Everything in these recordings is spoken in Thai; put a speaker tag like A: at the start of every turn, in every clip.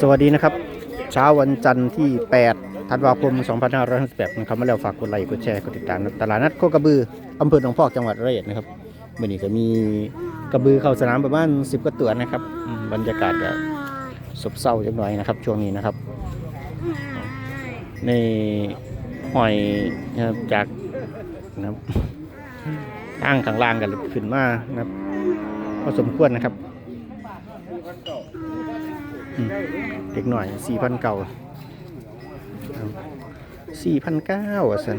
A: สวัสดีนะครับ เช้าวันจันทร์ที่ 8 ธันวาคม 2568นะครับมาแล้วฝากกดไลค์กดแชร์กดติดตามตลาดนัดโคกระบืออำเภอหนองพอกจังหวัดร้อยอ็ดนะครับวันนี้ก็มีกระบือเข้าสนามประมาณ10กว่าตัวนะครับ บรรยากาศก็ซบเซาจังหน่อยนะครับ ช่วงนี้นะครับ ในหอยนะครับจากนะครับทางข้างล่างกันขึ้นมานะครับพอสมควรนะครับ เด็กหน่อยสี่พันเก่าสี่พันเก้าอะสัน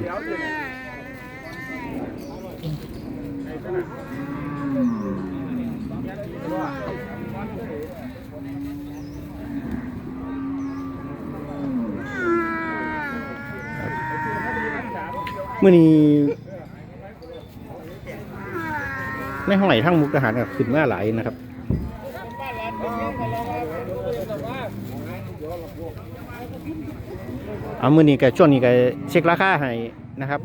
A: เมื่อนี้ในห้อยทั้งมุกทหารก็ขึ้นมาหลายนะครับ เอามือนี้ก็ช่วงนี้ก็เช็คราคาให้นะครับ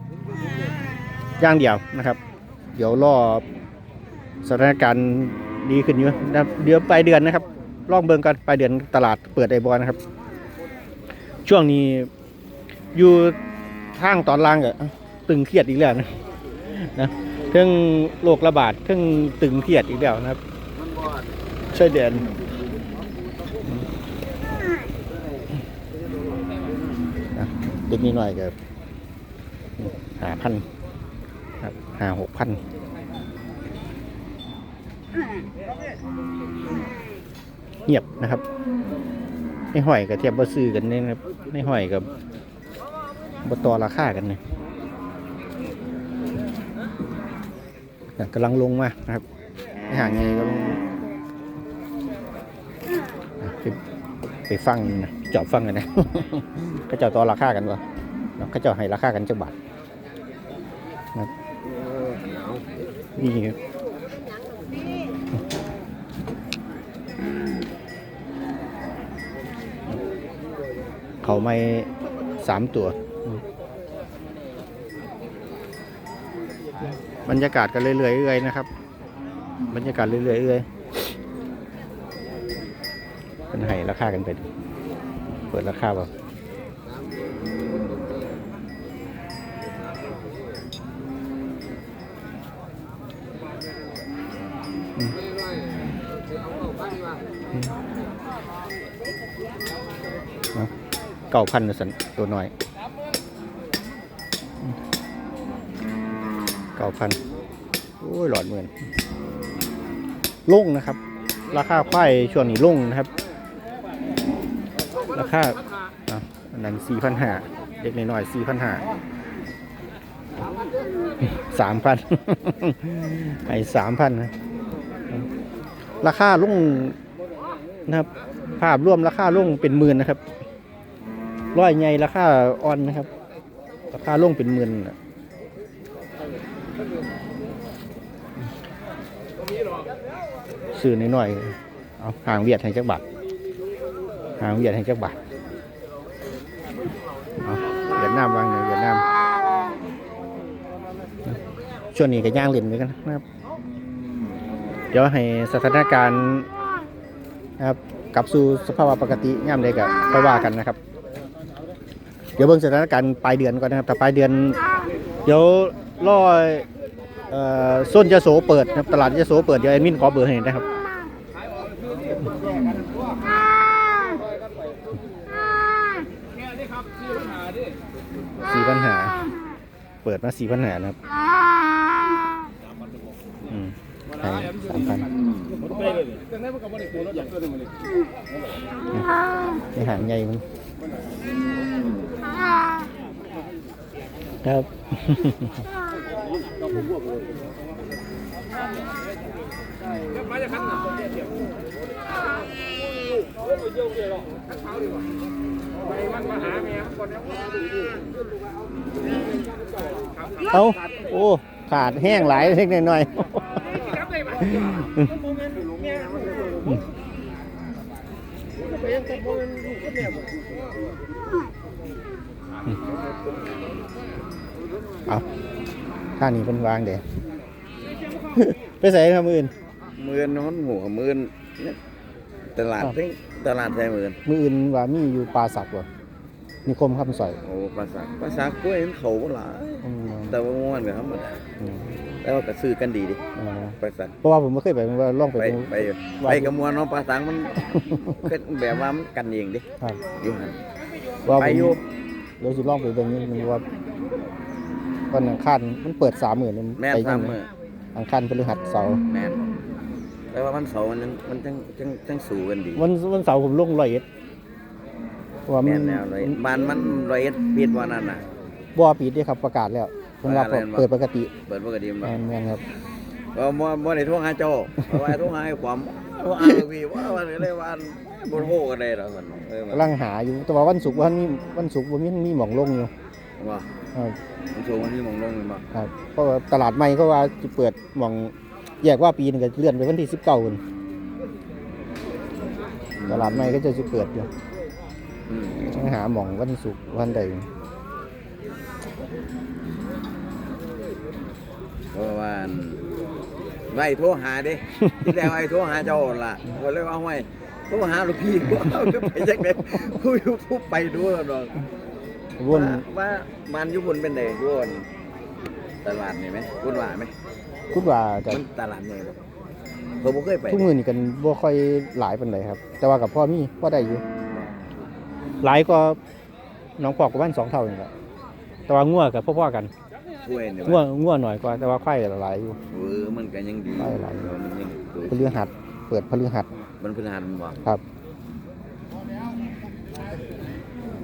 A: อย่างเดียวนะครับ เดี๋ยวรอสถานการณ์ดีขึ้นอยู่นะเดี๋ยวปลายเดือนนะครับลองเบิ่งกันปลายเดือนตลาดเปิดไอบอลนะครับ ช่วงนี้อยู่ทางตอนล่างก็ตึงเครียดอีกแล้วนะนะเครื่องโรคระบาดเครื่องตึงเครียดอีกแล้วนะครับช่วยเดือน เด็กนิดหน่อยก็หาพันครับหาหกพันเงียบนะครับในห้อยกับเทียบบ่ซื้อกันเนี่ยนะครับในห้อยกับบต่อราคากันเนี่ยกำลังลงมานะครับในห่างไงก็ลงไปฟังนะ จอบฟังกันนะเขาเจ้าต่อราคากันวะเขาเจ้าให้ราคากันจักบาทนี่เขาไม่สามตัว บรรยากาศกันเรื่อยๆเรื่อยนะครับ บรรยากาศเรื่อยๆเรื่อยเป็นให้ราคากันไปดู เปิดราคาบบเก้าพันสันตัวน้อยเก้าพันโอ้ยหลอดหมื่นลุ่งนะครับ ราคาควายช่วงนี้ลุ่งนะครับ ราคาอันนั้นสี่พันห้าเด็กน้อยสี่พันห้าสามพันให้สามพันนะราคาลุ่งนะครับ ภาพรวมราคาลุ่งเป็นหมื่นนะครับร้อยใหญ่ราคาอ่อนนะครับ ราคาลงเป็นหมื่นน่ะซื้อหน่อยๆเอาหางเวียดให้จักบาท หางเวียดให้จักบาทเอาเวียดนามวางหนึ่งเวียดนามช่วงนี้ก็ย่างเล่นไปกันนะครับ เดี๋ยวให้สถานการณ์นะครับกลับสู่สภาวะปกติย่ามใดก็ค่อยว่ากันนะครับ เดี๋ยวเบิ่งสถานการณ์ปลายเดือนก่อนนะครับแต่ปลายเดือน เดี๋ยวรอเอ่อส้นยโสเปิดนะครับตลาดยโสเปิดเดี๋ยวแอดมินขอเบอร์ให้นะครับ สี่ปัญหา เปิดมาสี่ปัญหานะครับอืมให้สามพันในหางใหญ่มันครับ เอาโอ้ ขาดแห้งหลายเล็กน้อยเอาท่านี้เป็นวางเดี๋ยวไปใส่ทำอื่น
B: มื่นนอนหัวมื่นเนี่ยตลาด
A: อ้าว
B: ที่ตลาดไทยเหมือน
A: มืออื่นว่ามีอยู่ปลาสักบ่ นิคมคำสอย
B: โอ้ภาษาภาษากล้วยเห็นเขาบ่หลาย
A: อืม
B: แต่ว่าม่วนก็ธรรมดา
A: อืม
B: แต่ว่าก็ซื้อกันดีดิ
A: อ่า
B: ภาษา
A: เพราะว่าผมไม่เคยไปว่าลองไป
B: ไป
A: ดู
B: ไปอยู่ไปกับมวลเนาะภาษามันเป็นแบบว่ามันกันเองดิ
A: ครับ
B: อยู่หั่น
A: ว่า
B: ไป
A: ผม
B: อยู่
A: เดี๋ยวสิลองไปเบิ่งนี่มันว่าวันอังคารมันเปิดสามหมื่น
B: แม่น
A: ไป
B: ทำ
A: ยัง
B: มื้อ
A: อังคารพฤหัสเสาร์
B: แม่นแต่ว่ามันเสาร์มันยังมันจังจังจังสู้กันดี
A: วันวันเสาร์ผมลงร้อยเอ็ดเพราะ ว่ามั
B: แม่
A: น
B: นแล้วเลยบ้านมันร้อยเอ็ดปิดวันนั้นน่ะ
A: บ่ปิดเด้ครับประกาศแล้วเพิ่นว่า
B: ประกาศแล้ว
A: เปิดปกติ
B: เปิดปกติมัน
A: แม่นแม่นครับ
B: ก็บ่บ่ได้โทรหาเจ้าเพราะว่าโทรหาไอ้ความโทรหาพี่ว่าวันนี้เลยวันบ่โทรกันได้ดอกมันเออมัน
A: กำลังหาอยู่แต่ว่าวันศุกร์วันนี้วันศุกร์บ่มีมีหม่องลงอยู่
B: ว่า
A: ครับ
B: มันโชว์วันนี้มองลงมันบ่
A: ครับเพราะว่าตลาดใหม่ก็ว่าจะเปิดหม่องแยกว่าปีหนึงก็เลื่อนไปวันที่19พุ่นตลาดใหม่ก็จะสิเปิดอยู่
B: อืม
A: ต้องหาหม่องวันศุกร์วันใด
B: เพราะว่าไว้โทรหาเด้ ที่แรกไว้โทรหาเจ้าหั่นล่ะก็เลยว่าห้วยโทรหาลูกพี่ว่าจะไปจังได๋ผู้อยู่ผู้ไปดูแล้วดอก
A: วน
B: ว่าว่ามันอยู่พุ่นเป็นไดอยู่นตลาดนี่ไหมพุ่นว่าไหม
A: คิดว่าจะ
B: มันตลาดใหญ่บ่เพิ่นบ่เคยไป
A: ทุกมือนี่กันบ่ค่อยหลายปานใดครับ แต่ว่ากับพ่อมีพ่อได้อยู่ หลายก็น้องปอกกับบ้านสองเท่านี่แหละแต่ว่างัวกับพ่อๆกัน
B: ช่วยนี่
A: งัว
B: ว่า
A: งัวหน่อยกว่า แต่ว่าควายก็หลายอยู่
B: เออมันก็ยังดี
A: ไปหลาย
B: เออมันยังดู
A: พฤหัสเปิดพฤหัส
B: มันพฤหัสมันบ่
A: ครับ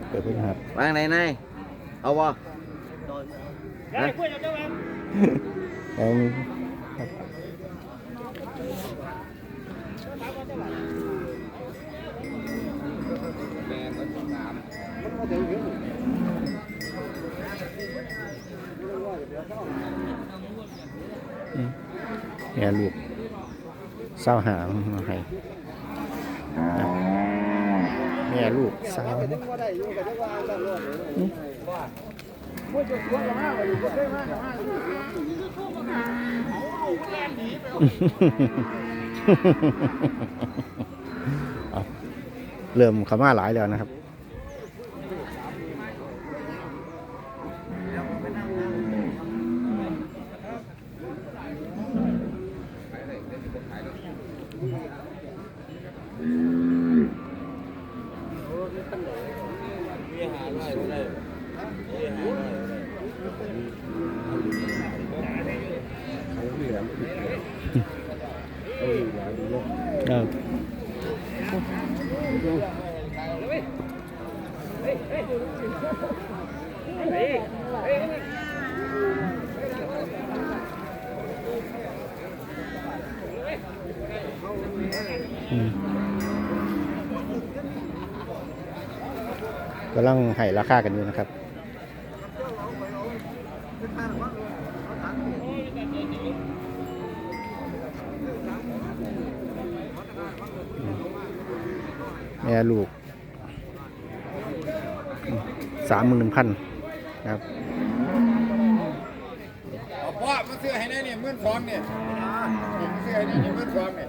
A: เปิดพฤหัส
B: วางไหนนายเอาบ่
A: เอิ่ม แม่ลูกเศร้าหามาให้แม่ลูกเศร้าเอาเริ่มข้ามาหลายแล้วนะครับ เอออืมกำลังให้ราคากันอยู่นะครับแม่ลูกสามหมื่นพันนะครับ
C: เอาพ่อมาซื้อให้ได้เนี่ยหมื่นสองเนี่ยซื้อให้ได้เนี่ยหมื่นสองเนี่ย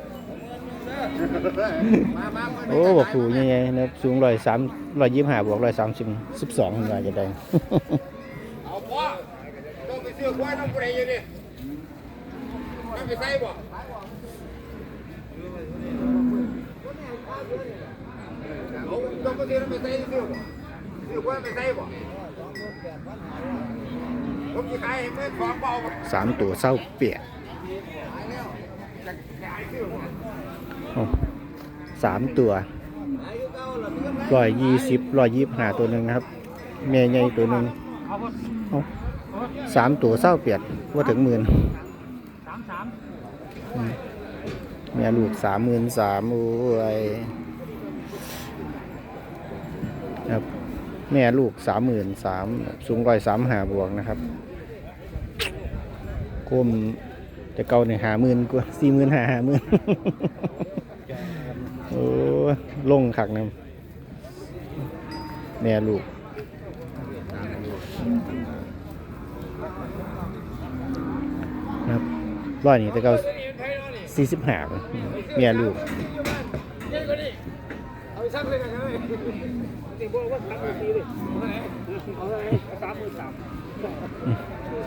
A: โอ้บอกผูยังไงนะครับสูงร้อยสามร้อยยี่สิบห้าบวกร้อยสามสิบสิบสองขึ้นมาจะได้
C: เอาพ่อต้องไปซื้อควายน้องผู้ใดอยู่ดิไม่ไปใส่บ่เอาต้องไปซื้อไปใส่ซื้อบ่ซื้อควายไปใส่บ่ผมจะขายให้หมื่นสา
A: มตัวเศร้าเปียก สามตัวร้อยยี่สิบร้อยยี่บห้าตัวหนึ่งครับแม่ใหญ่ตัวหนึ่งสามตัวเศร้าเปียกว่าถึงหมื่นอืมแม่ลูกสามหมื่นสามโอ้ยครับแม่ลูกสามหมื่นสามสูงร้อยสามหาบวกนะครับกลมแต่เก่าเนี่ยหาหมื่นกว่าสี่หมื่นหาหาหมื่น อ้ลงขักนะแม่ลูกครับร้อยนี่แต่เก่าสี่สิบห้าแม่ลูก
C: เอาสั่งเลยลยเดี๋ยวบอก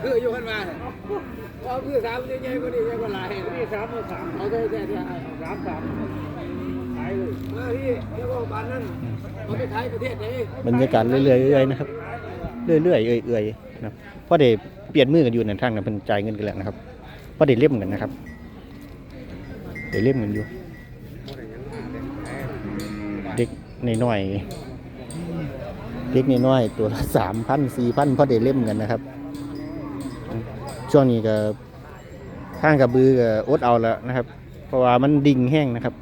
C: คืออยู่กันมาเอาคือสามนี่ใหญ่กว่านี้ใหญ่กว่าหลายนี่สามสามเอาได้แค่เดียวสามสาม บร
A: รยากาศเรื่อยๆเรื่อยๆนะครับ เรื่อยๆเอื่อยๆนะครับเพราะเดี๋ยวเปลี่ยนมือกันอยู่ในทางนั้นเป็นจ่ายเงินกันแล้วนะครับเพราะเดี๋ยวเล่มกันนะครับเดี๋ยวเล่มกันอยู่ เด็กน้อยๆเด็กน้อยๆตัวละสามพันสี่พันเพราะเดี๋ยวเล่มกันนะครับ ช่วงนี้ก็ข้างกระบือก็อดเอาแล้วนะครับ เพราะว่ามันดิ่งแห้งนะครับ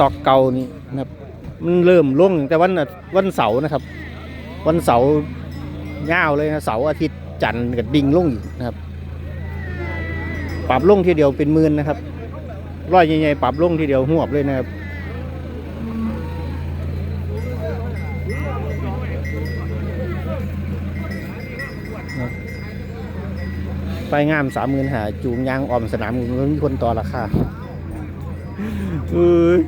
A: ต็อกเก่านี่นะครับมันเริ่มลงแต่วันวันเสาร์นะครับ วันเสาร์ยาเลยนะเสาร์อาทิตย์จันทร์กับดิ่งลงอีกนะครับ ปรับล่งทีเดียวเป็นหมื่นนะครับร้อยใหญ่ๆปรับล่งทีเดียวหวบเลยนะครับไปงามสามหมื่นหาจูงยางออมสนามมีคนต่อราคาเอ้ย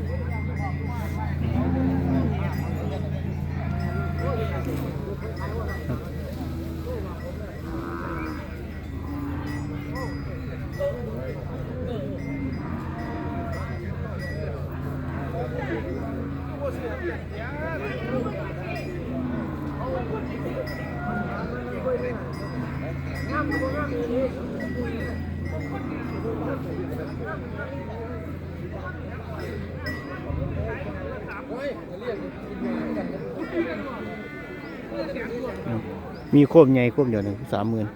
A: มีโคมใหญ่โคมเดียวหนึ่งสามหมื่น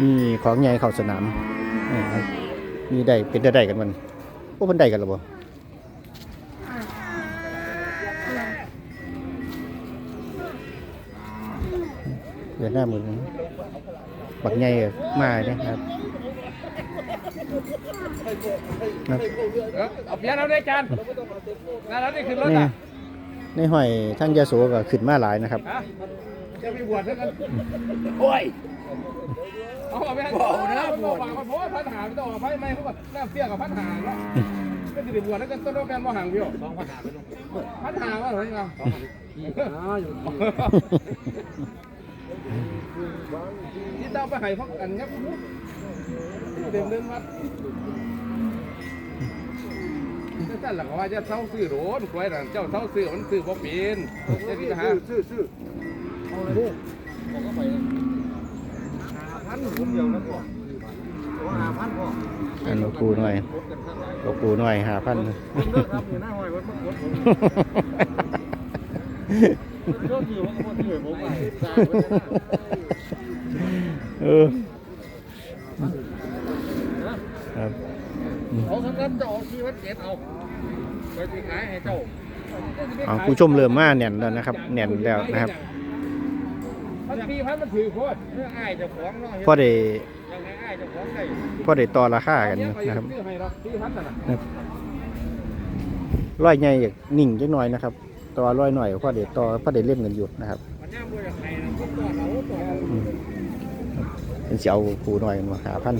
A: มีของใหญ่เข้าสนามนะครับมีได้เป็นได้ได้กันมันโอ้มันได้กันหรือเปล่าเดือนหน้าหมื่นบักใหญ่มาเนี่ยครับครับ
C: เอาเพียนเอาได้จานนั่นแล้วนี่คือรถ
A: นี่
C: อะ
A: ในห้อยทั้งยาโสก็ขึ้นมาหลายนะครับ
C: ฮะจะมีบวชด้วยกันโอ้ยเอาเอาไปให้บอกนะบวชเพราะว่าพันหาไม่ต้องออกไปไม่เขาแบบน้ำเสี้ยกับพันหาแล้วก็จะได้บวชแล้วกันต้นแฟนว่าห่างเดียวสองพันหาไปลงพันหาว่าเหรอเนี่ยที่ต้องไปให้พักกันครับเต็มเรื่องวัด นั่นหละว่าจะเศร้าซื้อโรนกล้วยนั่นเจ้าเศร้าซื้อมันซื้อบ่เป็นจะที่หาซื้อซื้อเอาเลยโบกไปพันผมเดียวนะพ่อหาพันพ่อ
A: อันหลวงปู่หน่อยหลวงปูหน่อยหาพัน
C: ผมเลิกครับอยห้าพันเอ
A: อครับ
C: เอาสำคัญจะออกที่วัดเจ็ดเอาไปที่ขายให้เจ้า
A: เอาผู้ชมเริ่มมาแน่นแล้วนะครับ แน่นแล้วนะครับ
C: พันปีพันมันถือโคตรเรื่องอ้ายเจ้าของเนาะ
A: พอได้
C: ยังไงอ้ายเจ้าของได้
A: พอได้ต่อราคากันอยู่นะครับ
C: ซื้อให้เราซื้อพันน่ะ
A: ร้อยใหญ่อยากนิ่งจักหน่อยนะครับต่อร้อยหน่อยพอได้ต่อพอได้เล่นกันอยู่นะครับ
C: มันย่ามบ่อยากให้นะพวกตัวเราตัวเรา
A: อืมเป็นเสียวปูหน่อยมาหาพัน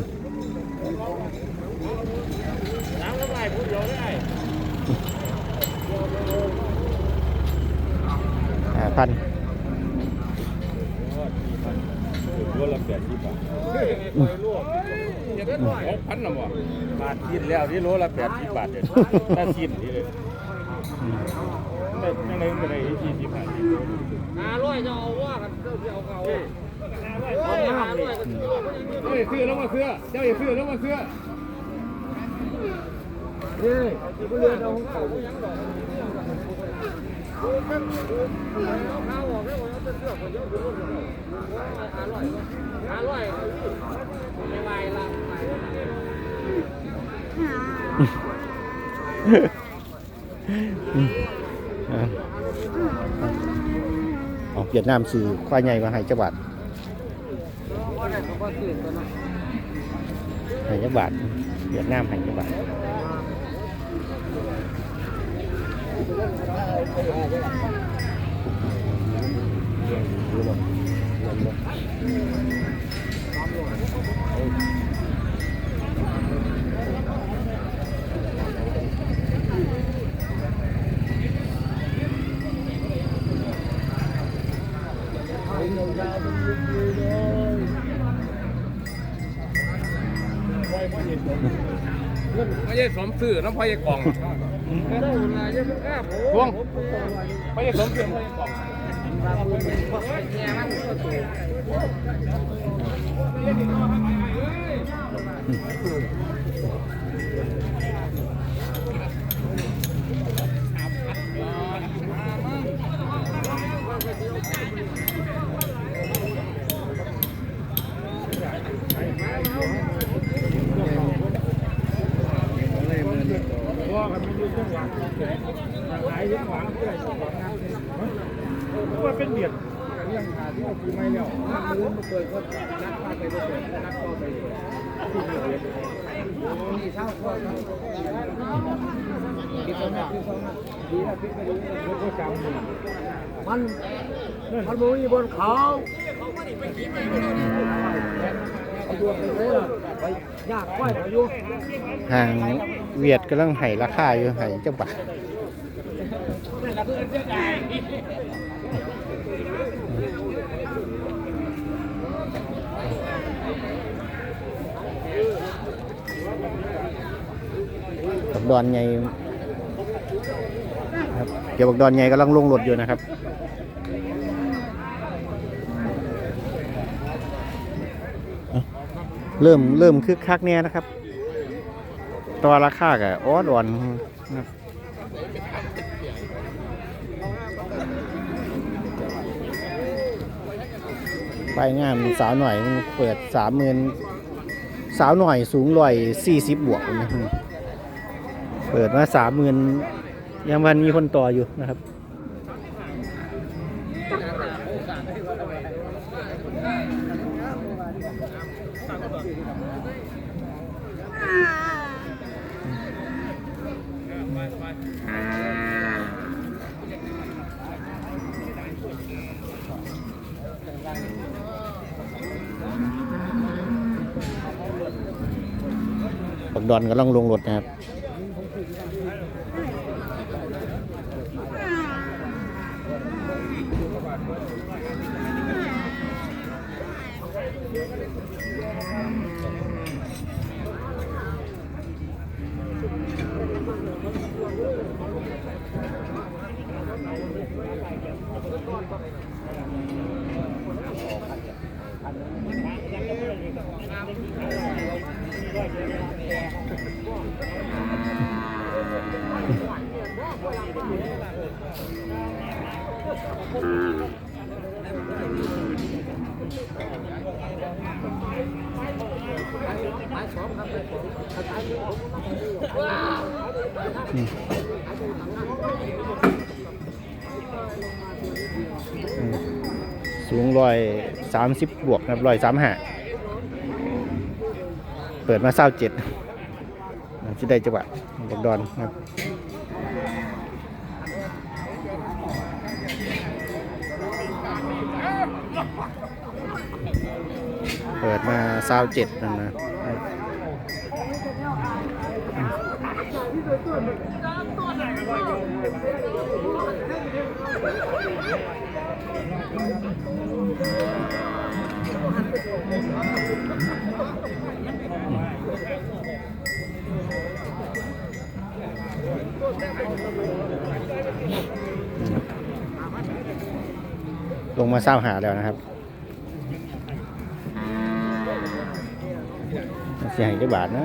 C: น้ำละลายพูดเดียวได้
A: หาพัน
C: ตัวละแปดสิบบาทจะได้หกพันนะบ่บาทชิ้นแล้วที่โลละแปดสิบบาทเด็ดถ้าชิ้นนี่เลยแต่ยังไงก็ได้ยี่สิบบาทห้าร้อยจะเอาว่ากันเจ้าที่เอาเขาห้าร้อยเฮ้ยซื้อแล้วมาซื้อเจ้าอย่าซื้อแล้วมาซื้อเฮ้ยเสื้อแล้วเอาเสื้อคนเยอะคนเยอะอร่อยอร่อยไม่ไหวละ
A: อ่าเอา เวียดนามสื่อควายใหญ่มาให้จักบาทให้จักบาทเวียดนามให้จักบาท
C: ไม่ใช่สมซื่อน้องพ่อยหญ่กล่อง พวงไปผสมซื่อน้ำพอยายกอง ว่าเป็นเบียดเรื่องหาที่เราคือไม่แล้วมือมาเปิดก็นักพาไปเปิดนักก็ไปเบียดนี่เช่าก็ที่สองที่สองดีนะพี่ไปดูมันก็จำ
D: มันมันบ่มีบนเขา
A: ห่างเวียดกำลังให้ราคาอยู่ให้เจ้าบ่า กดอนใหญ่ครับเกี่ยวบักดอนใหญ่กำลังลงรถอยู่นะครับเริ่มเริ่มคึกคักเนี่ยนะครับ ตัวราคากับอ้อนอ่อนนะครับไปงามสาวหน่อยมันเปิดสามหมื่นสาวหน่อยสูงร้อยสี่สิบบวกนะ เปิดมาสามหมื่นยังวันมีคนต่ออยู่นะครับปักดอนกำลังลงรถนะครับ สูงร้อยสามสิบบวกนะร้อยสามห้าเปิดมาเศร้าเจ็ดที่ได้จังหวะบักดอนนะครับเปิดมาเศร้าเจ็ดนะ ลงมาเศร้าหาแล้วนะครับเสียหายกี่บาทนะ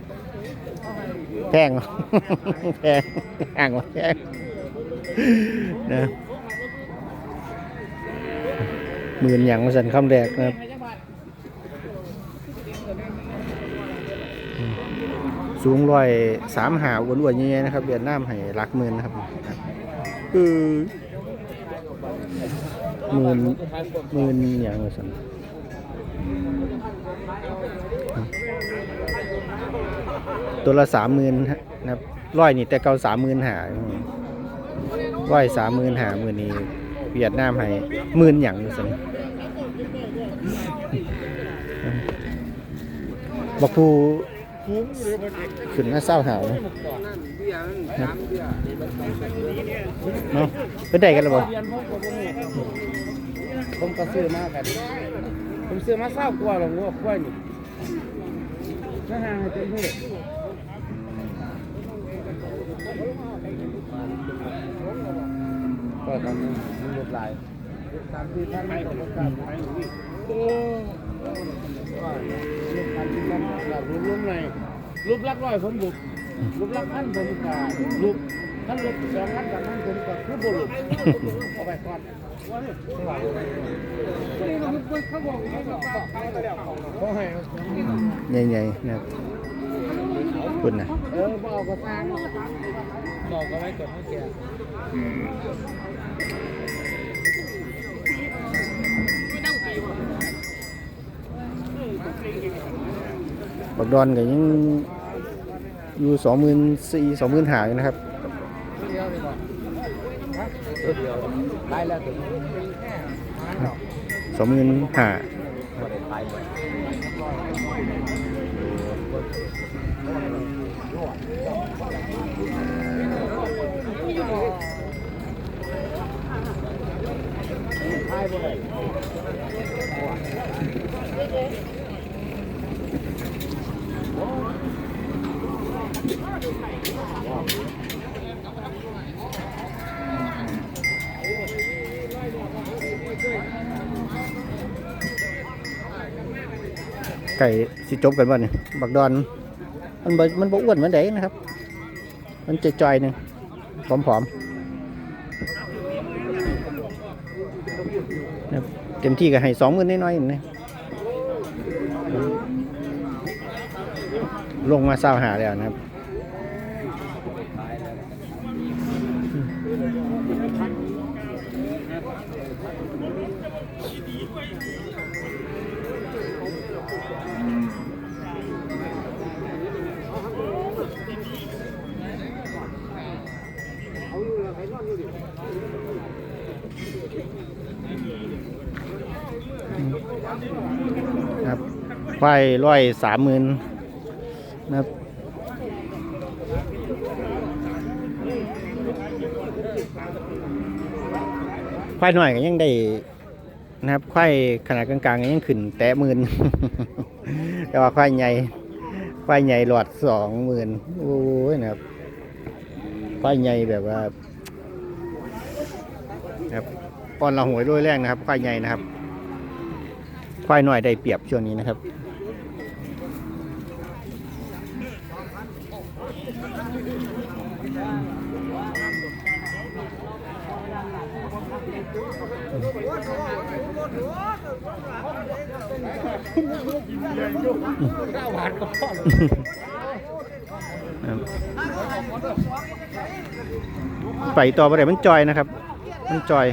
C: แพงเนาะแพง
A: แพงวะแพงนะหมื่นอย่างมาสันคำแรกนะครับอืมสูงร้อยสามหาอ้วนๆยังไงนะครับเวียดนามให้รักหมื่นนะครับคือหมื่นหมื่นอย่างมาสัน ตัวละสามหมื่นนะครับร้อยนี่แต่เก่าสามหมื่นหาร้อยสามหมื่นหาหมื่นนี้เวียดนามให้หมื่นอย่างสิบอกผู้ขึ้นหน้าเศร้าหาวเนาะเป็นได้กันหรือเปล่า
C: ผมก็ซื้อมากัน ผมซื้อมาเศร้ากว่าหรอกวัวควายนี่นะฮะให้เต็มที่ ก็ตอนนี้มันลดหลายสามสี่พันไม่ตกกันไปโอ้ลูกพันที่นั่นเรารูปในรูปลักร้อยผมบุกรูปลักพันผมก็รูปท่านรูปสองพันกับพันผมก็คือบุรุษเอาไปก่อนว่าเนี่ให
A: ญ่ๆนะครับคุณนะ
C: เออบอกก็สร้างบอกก็ไว้ก่อนให้แก
A: บักดอนก็ยังอยู่สองหมื่นสี่สองหมื่นหาอยู่นะครับสองหมื่นหา
C: บ่ได้ไป ไก่
A: สิจบกันบ่เนี่ยบักดอน มันบ่มันบ่อ้วนเหมือนเด็กนะครับ มันจะจอยหนึ่งผอมๆนะครับเต็มที่ก็ให้สองหมื่นน้อยๆนะ ลงมาเศร้าหาแล้วนะครับครับควายร้อยสามหมื่น นะครับควายหน่อยก็ยังได้นะครับควายขนาดกลางๆก็ยังขึ้น แตะหมื่นแต่ว่าควายใหญ่ควายใหญ่หลอดสองหมื่นโอ้ยนะครับควายใหญ่แบบว่านะครับป้อนละหวยด้วยแรงนะครับควายใหญ่นะครับควายหน่อยได้เปรียบช่วงนี้นะครับ
C: ข้าวหวานก็พอ
A: ไปต่อไปไหนมันจอยนะครับ มันจอย